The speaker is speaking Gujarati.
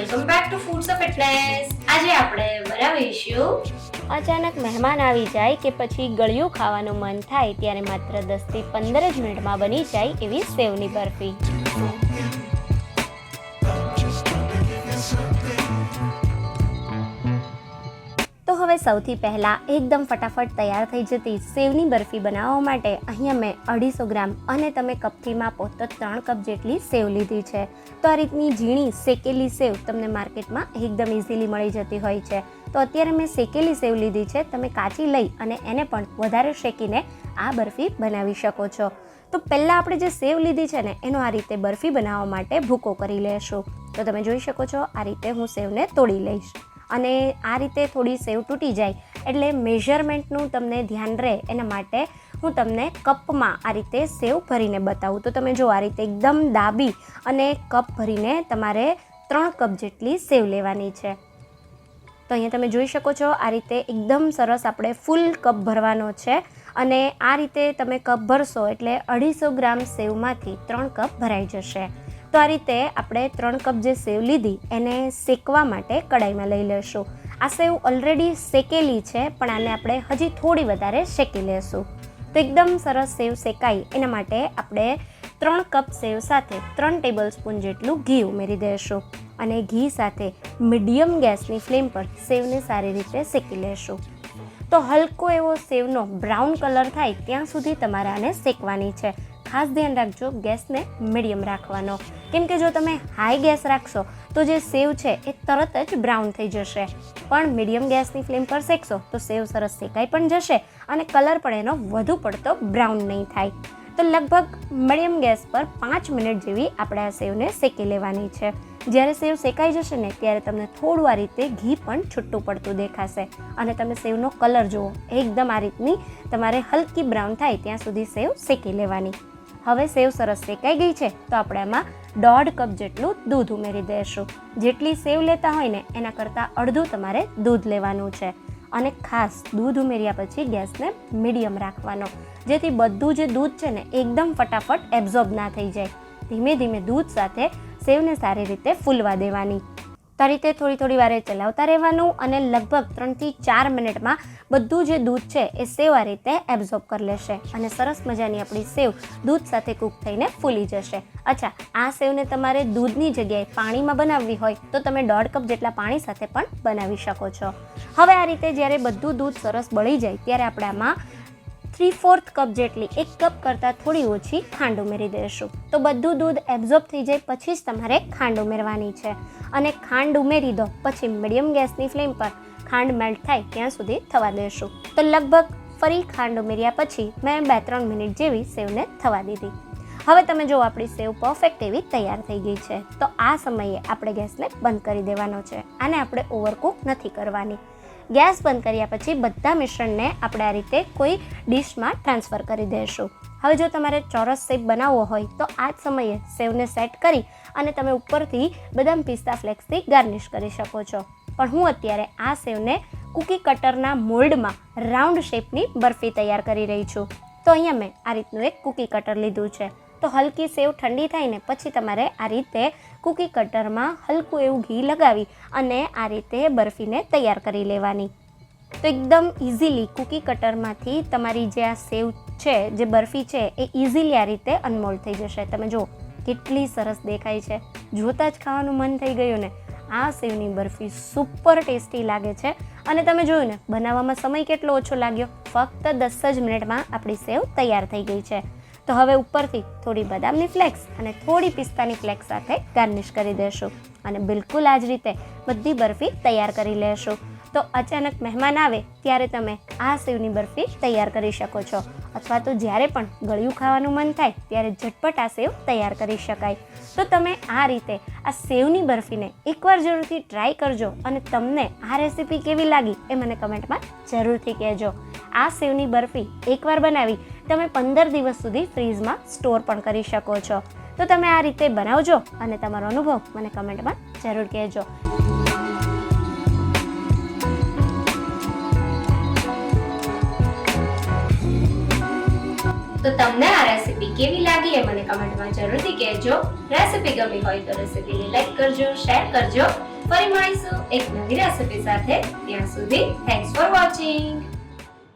Welcome back to foods of fitness આજે આપણે બનાવીશું અચાનક મહેમાન આવી જાય કે પછી ગળ્યું ખાવાનું મન થાય ત્યારે માત્ર દસથી પંદર જ મિનિટમાં બની જાય એવી સેવની બરફી. સૌથી પહેલાં એકદમ ફટાફટ તૈયાર થઈ જતી સેવની બરફી બનાવવા માટે અહીંયા મેં અઢીસો ગ્રામ અને તમે કપથી માપો તો ત્રણ કપ જેટલી સેવ લીધી છે. તો આ રીતની ઝીણી શેકેલી સેવ તમને માર્કેટમાં એકદમ ઇઝીલી મળી જતી હોય છે. તો અત્યારે મેં શેકેલી સેવ લીધી છે, તમે કાચી લઈ અને એને પણ વધારે શેકીને આ બરફી બનાવી શકો છો. તો પહેલાં આપણે જે સેવ લીધી છે ને, એનો આ રીતે બરફી બનાવવા માટે ભૂકો કરી લેશું. તો તમે જોઈ શકો છો, આ રીતે હું સેવને તોડી લઈશ. અને આ રીતે થોડી સેવ તૂટી જાય એટલે મેઝરમેન્ટનું તમને ધ્યાન રહે એના માટે હું તમને કપમાં આ રીતે સેવ ભરીને બતાવું. તો તમે જો આ રીતે એકદમ દાબી અને કપ ભરીને તમારે ત્રણ કપ જેટલી સેવ લેવાની છે. તો અહીંયા તમે જોઈ શકો છો આ રીતે એકદમ સરસ આપણે ફૂલ કપ ભરવાનો છે અને આ રીતે તમે કપ ભરશો એટલે અઢીસો ગ્રામ સેવમાંથી ત્રણ કપ ભરાઈ જશે. તો આ રીતે આપણે ત્રણ કપ જે સેવ લીધી એને શેકવા માટે કડાઈમાં લઈ લેશું. આ સેવ ઓલરેડી શેકેલી છે, પણ આને આપણે હજી થોડી વધારે શેકી લેશું. તો એકદમ સરસ સેવ શેકાય એના માટે આપણે ત્રણ કપ સેવ સાથે ત્રણ ટેબલ સ્પૂન જેટલું ઘી ઉમેરી દઈશું અને ઘી સાથે મીડિયમ ગેસની ફ્લેમ પર સેવને સારી રીતે શેકી લેશું. તો હલકો એવો સેવનો બ્રાઉન કલર થાય, ત્યાં સુધી તમારે આને શેકવાની છે. ખાસ ધ્યાન રાખજો ગેસને મીડિયમ રાખવાનો. કેમ કે જો તમે હાઈ ગેસ રાખશો, તો જે સેવ છે એ તરત જ બ્રાઉન થઈ જશે. પણ મીડિયમ ગેસની ફ્લેમ પર શેકશો, તો સેવ સરસ શેકાઈ પણ જશે અને કલર પણ એનો વધુ પડતો બ્રાઉન નહીં થાય. તો લગભગ મીડિયમ ગેસ પર પાંચ મિનિટ જેવી આપણે આ સેવને શેકી લેવાની છે. જ્યારે સેવ શેકાઈ જશે ને, ત્યારે તમને થોડું આ રીતે ઘી પણ છૂટું પડતું દેખાશે. અને તમે સેવનો કલર જુઓ, એકદમ આ રીતની તમારે હલકી બ્રાઉન થાય ત્યાં સુધી સેવ શેકી લેવાની. હવે સેવ સરસ શેકાઈ ગઈ છે, તો આપણે એમાં દોઢ કપ જેટલું દૂધ ઉમેરી દઈશું. જેટલી સેવ લેતા હોય ને, એના કરતાં અડધું તમારે દૂધ લેવાનું છે. અને ખાસ દૂધ ઉમેર્યા પછી ગેસને મીડિયમ રાખવાનો. જેથી બધું જે દૂધ છે ને, એકદમ ફટાફટ એબ્ઝોર્બ ના થઈ જાય. ધીમે ધીમે દૂધ સાથે સેવને સારી રીતે ફૂલવા દેવાની. આ રીતે થોડી થોડી વારે ચલાવતા રહેવાનું અને લગભગ ત્રણથી ચાર મિનિટમાં બધું જે દૂધ છે એ સેવ આ રીતે એબ્ઝોર્બ કરી લેશે અને સરસ મજાની આપણી સેવ દૂધ સાથે કૂક થઈને ફૂલી જશે. અચ્છા, આ સેવને તમારે દૂધની જગ્યાએ પાણીમાં બનાવવી હોય તો તમે દોઢ કપ જેટલા પાણી સાથે પણ બનાવી શકો છો. હવે આ રીતે જ્યારે બધું દૂધ સરસ બળી જાય ત્યારે આપણે આમાં થ્રી ફોર્થ કપ જેટલી એક કપ કરતાં થોડી ઓછી ખાંડ ઉમેરી દઈશું તો બધું દૂધ એબ્ઝોર્બ થઈ જાય પછી જ તમારે ખાંડ ઉમેરવાની છે. અને ખાંડ ઉમેરી દો પછી મીડિયમ ગેસની ફ્લેમ પર ખાંડ મેલ્ટ થાય ત્યાં સુધી થવા દેશું. તો લગભગ ફરી ખાંડ ઉમેર્યા પછી મેં બે ત્રણ મિનિટ જેવી સેવને થવા દીધી. હવે તમે જો આપણી સેવ પરફેક્ટ એવી તૈયાર થઈ ગઈ છે. તો આ સમયે આપણે ગેસને બંધ કરી દેવાનો છે. આને આપણે ઓવરકુક નથી કરવાની. ગેસ બંધ કર્યા પછી બધા મિશ્રણને આપણે આ રીતે કોઈ ડિશમાં ટ્રાન્સફર કરી દઈશું હવે જો તમારે ચોરસ શેપ બનાવવો હોય તો આ જ સમયે સેવને સેટ કરી અને તમે ઉપરથી બદામ પિસ્તા ફ્લેક્સથી ગાર્નિશ કરી શકો છો. પણ હું અત્યારે આ સેવને કૂકી કટરના મોલ્ડમાં રાઉન્ડ શેપની બરફી તૈયાર કરી રહી છું. તો અહીંયા મેં આ રીતનું એક કૂકી કટર લીધું છે. તો હલકી સેવ ઠંડી થાય ને પછી તમારે આ રીતે કૂકી કટરમાં હલકું એવું ઘી લગાવી અને આ રીતે બરફીને તૈયાર કરી લેવાની. તો એકદમ ઇઝીલી કૂકી કટરમાંથી તમારી જે આ સેવ છે, જે બરફી છે, એ ઇઝીલી આ રીતે અનમોલ્ડ થઈ જશે. તમે જુઓ, કેટલી સરસ દેખાય છે. જોતાં જ ખાવાનું મન થઈ ગયું ને. આ સેવની બરફી સુપર ટેસ્ટી લાગે છે. અને તમે જોયું ને, બનાવવામાં સમય કેટલો ઓછો લાગ્યો? ફક્ત દસ જ મિનિટમાં આપણી સેવ તૈયાર થઈ ગઈ છે. તો હવે ઉપરથી થોડી બદામની ફ્લેક્સ અને થોડી પિસ્તાની ફ્લેક્સ સાથે ગાર્નિશ કરી દેશું. અને બિલકુલ આ જ રીતે બધી બરફી તૈયાર કરી લેશું. તો અચાનક મહેમાન આવે ત્યારે તમે આ સેવની બરફી તૈયાર કરી શકો છો. અથવા તો જ્યારે પણ ગળ્યું ખાવાનું મન થાય ત્યારે ઝટપટ આ સેવ તૈયાર કરી શકાય. તો તમે આ રીતે આ સેવની બરફીને એકવાર જરૂરથી ટ્રાય કરજો અને તમને આ રેસીપી કેવી લાગી એ મને કમેન્ટમાં જરૂરથી કહેજો. આ સેવની બરફી એકવાર બનાવી તમે પંદર દિવસ સુધી ફ્રીઝમાં સ્ટોર પણ કરી શકો છો. તો તમે આ રીતે બનાવજો અને તમારો અનુભવ મને કમેન્ટમાં જરૂર કહેજો. તો તમને આ રેસીપી કેવી લાગી એ મને કમેન્ટમાં જરૂરથી કહેજો. રેસીપી ગમી હોય તો રેસીપીને લાઈક કરજો, શેર કરજો. ફરી મળીશું એક નવી રેસીપી સાથે. ત્યાં સુધી થેન્ક્સ ફોર વોચિંગ